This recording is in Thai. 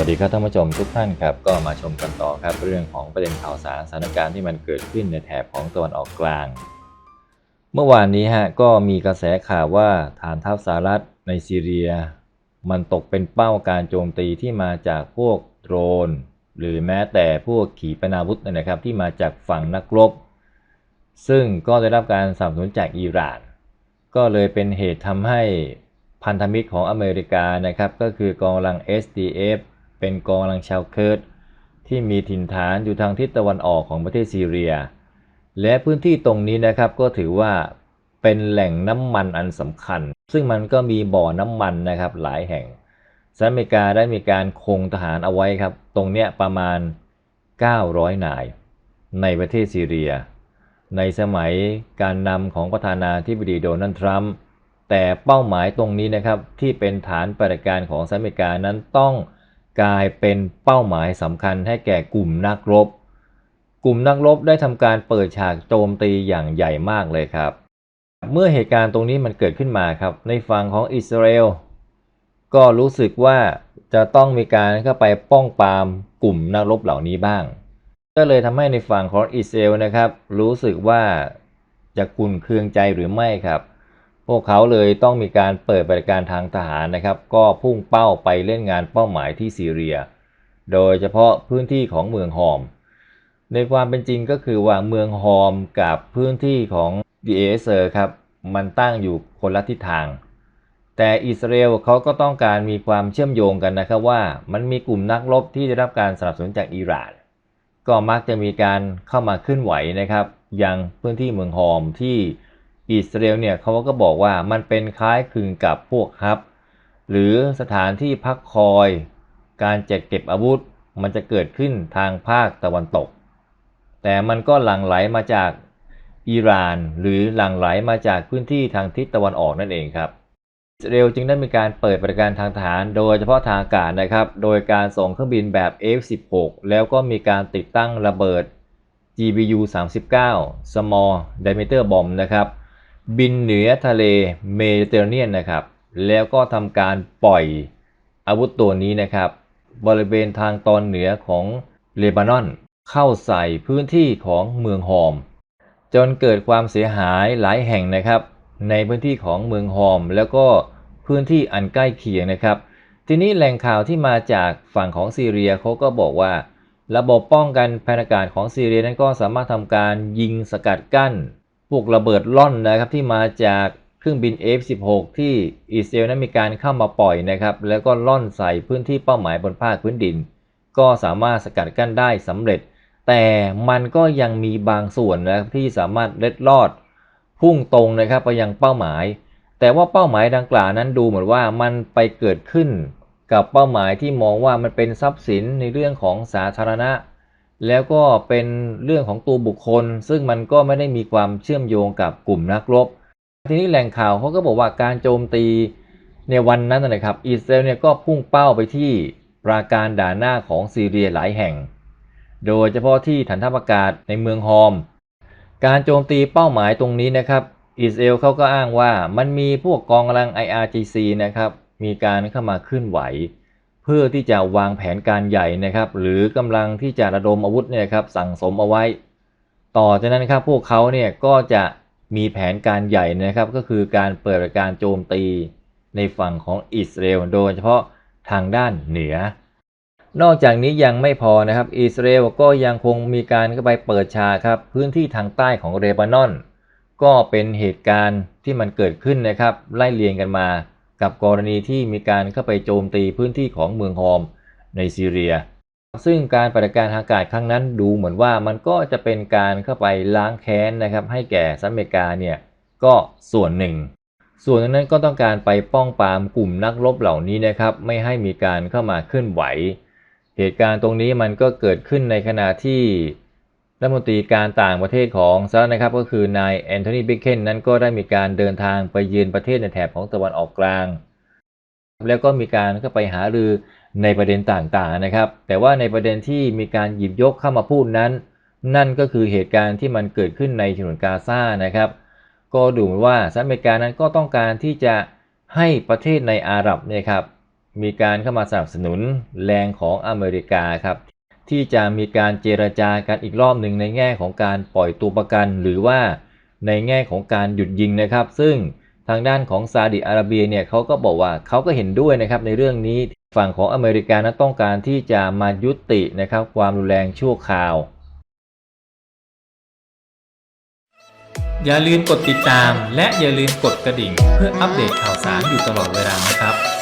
วัสดีครับท่านผู้ชมทุกท่านครับก็มาชมกันต่อครับเรื่องของประเด็นข่าวสารสถานการณ์ที่มันเกิดขึ้นในแถบของตะวันออกกลาง เมื่อวานนี้ฮะก็มีกระแสข่าวว่าฐานทัพสหรัฐในซีเรีย มันตกเป็นเป้าการโจมตีที่มาจากพวกโดรน หรือแม้แต่พวกขีปนาวุธนะครับที่มาจากฝั่งนักรบ ซึ่งก็ได้รับการสนับสนุนจากอิหร่าน ก็เลยเป็นเหตุทำให้พันธมิตรของอเมริกานะครับก็คือกองกำลัง SDF เป็นกองกำลังชาวเคิร์ดที่มีถิ่นฐานอยู่ทางทิศตะวันออกของประเทศซีเรีย และพื้นที่ตรงนี้นะครับก็ถือว่าเป็นแหล่งน้ำมันอันสำคัญ ซึ่งมันก็มีบ่อน้ำมันนะครับหลายแห่งสหรัฐอเมริกาได้มีการคงทหารเอาไว้ครับ ตรงเนี้ยประมาณ 900 นาย ในประเทศซีเรีย ในสมัยการนำของประธานาธิบดีโดนัลด์ทรัมป์แต่เป้าหมายตรงนี้นะครับที่เป็นฐานปฏิการของสหรัฐอเมริกานั้นต้อง กลายเป็นเป้าหมายสำคัญให้แก่กลุ่มนักรบ กลุ่มนักรบได้ทำการเปิดฉากโจมตีอย่างใหญ่มากเลยครับ เมื่อเหตุการณ์ตรงนี้มันเกิดขึ้นมาครับ ในฝั่งของอิสราเอลก็รู้สึกว่าจะต้องมีการเข้าไปป้องปรามกลุ่มนักรบเหล่านี้บ้าง ก็เลยทำให้ในฝั่งของอิสราเอลนะครับ รู้สึกว่าจะกุนเคืองใจหรือไม่ครับ พวกเขาเลยต้องมีการเปิดบริการทางทหารนะครับ ก็พุ่งเป้าไปเล่นงานเป้าหมายที่ซีเรีย โดยเฉพาะพื้นที่ของเมืองฮอม ในความเป็นจริงก็คือว่าเมืองฮอมกับพื้นที่ของดีเอเซอร์ครับ มันตั้งอยู่คนละทิศทาง แต่อิสราเอลเขาก็ต้องการมีความเชื่อมโยงกันนะครับว่ามันมีกลุ่มนักรบที่ได้รับการสนับสนุนจากอิหร่าน ก็มักจะมีการเข้ามาเคลื่อนไหวนะครับ ยังพื้นที่เมืองฮอมที่ อิสราเอลเนี่ยเขาก็บอกว่ามันเป็นคล้ายคลึงกับพวกฮับ หรือสถานที่พักคอย การจัดเก็บอาวุธมันจะเกิดขึ้นทางภาคตะวันตก แต่มันก็หลั่งไหลมาจากอิหร่าน หรือหลั่งไหลมาจากพื้นที่ทางทิศตะวันออกนั่นเองครับอิสราเอลจึงได้มีการเปิดบริการทางทหาร โดยเฉพาะทางอากาศนะครับ โดยการส่งเครื่องบินแบบ F-16 แล้วก็มีการติดตั้งระเบิด GBU 39 Small Diameter Bomb นะครับ บินเหนือทะเลเมดิเตอร์เรเนียนนะครับ แล้วก็ทำการปล่อยอาวุธตัวนี้นะครับ บริเวณทางตอนเหนือของเลบานอน เข้าใส่พื้นที่ของเมืองฮอม จนเกิดความเสียหายหลายแห่งนะครับ ในพื้นที่ของเมืองฮอม แล้วก็พื้นที่อันใกล้เคียงนะครับ ทีนี้แหล่งข่าวที่มาจากฝั่งของซีเรียเขาก็บอกว่า ระบบป้องกันภัยอากาศของซีเรียนั้นก็สามารถทำการยิงสกัดกั้น พวกระเบิดล่อนนะครับที่มาจากเครื่องบิน F-16 ที่อิสราเอลนั้นมีการเข้ามาปล่อยนะครับ แล้วก็ล่อนใส่พื้นที่เป้าหมายบนภาคพื้นดิน ก็สามารถสกัดกั้นได้สำเร็จ แต่มันก็ยังมีบางส่วนนะครับที่สามารถเล็ดลอด พุ่งตรงนะครับไปยังเป้าหมาย แต่ว่าเป้าหมายดังกล่าวนั้นดูเหมือนว่ามันไปเกิดขึ้นกับเป้าหมายที่มองว่ามันเป็นทรัพย์สินในเรื่องของสาธารณะ แล้วก็เป็นเรื่องของตัวบุคคล ซึ่งมันก็ไม่ได้มีความเชื่อมโยงกับกลุ่มนักรบ ทีนี้แหล่งข่าวเขาก็บอกว่าการโจมตีในวันนั้นนะครับอิสราเอลเนี่ยก็พุ่งเป้าไปที่ปราการด่านหน้าของซีเรียหลายแห่ง โดยเฉพาะที่ฐานทัพอากาศในเมืองฮอม การโจมตีเป้าหมายตรงนี้นะครับอิสราเอลเขาก็อ้างว่ามันมีพวกกองกำลัง IRGC นะครับมีการเข้ามาเคลื่อนไหว เพื่อที่จะวางแผนการใหญ่นะครับ หรือกำลังที่จะระดมอาวุธเนี่ยครับสั่งสมเอาไว้ ต่อจากนั้นครับพวกเขาเนี่ยก็จะมีแผนการใหญ่นะครับ ก็คือการเปิดการโจมตีในฝั่งของอิสราเอลโดยเฉพาะทางด้านเหนือ นอกจากนี้ยังไม่พอนะครับ อิสราเอลก็ยังคงมีการเข้าไปเปิดฉากครับพื้นที่ทางใต้ของเลบานอน ก็เป็นเหตุการณ์ที่มันเกิดขึ้นนะครับไล่เรียงกันมา กับกรณีที่มีการเข้าไปโจมตีพื้นที่ของเมืองฮอมในซีเรีย ซึ่งการปฏิบัติการทางอากาศครั้งนั้นดูเหมือนว่ามันก็จะเป็นการเข้าไปล้างแค้นนะครับให้แก่สหรัฐอเมริกาเนี่ยก็ส่วนหนึ่ง ส่วนนั้นก็ต้องการไปป้องปรามกลุ่มนักรบเหล่านี้นะครับไม่ให้มีการเข้ามาเคลื่อนไหว เหตุการณ์ตรงนี้มันก็เกิดขึ้นในขณะที่ รัฐมนตรีการต่างประเทศของสหรัฐนะครับก็คือนายแอนโทนีบิเคนนั้นก็ได้มีการเดินทางไปเยือนประเทศในแถบของตะวันออกกลาง แล้วก็มีการเข้าไปหารือในประเด็นต่างๆนะครับ แต่ว่าในประเด็นที่มีการหยิบยกเข้ามาพูดนั้น นั่นก็คือเหตุการณ์ที่มันเกิดขึ้นในฉนวนกาซานะครับ ก็ดูเหมือนว่าสหรัฐอเมริกานั้นก็ต้องการที่จะให้ประเทศในอาหรับเนี่ยครับมีการเข้ามาสนับสนุนแรงของอเมริกาครับ ที่จะมีการเจรจากันอีกรอบหนึ่งในแง่ของการปล่อยตัวประกัน หรือว่าในแง่ของการหยุดยิงนะครับ ซึ่งทางด้านของซาอุดิอาระเบียเนี่ยเขาก็บอกว่าเขาก็เห็นด้วยนะครับในเรื่องนี้ฝั่งของอเมริกานั้นต้องการที่จะมายุตินะครับความรุนแรงชั่วคราว อย่าลืมกดติดตาม และอย่าลืมกดกระดิ่ง เพื่ออัปเดตข่าวสารอยู่ตลอดเวลานะครับ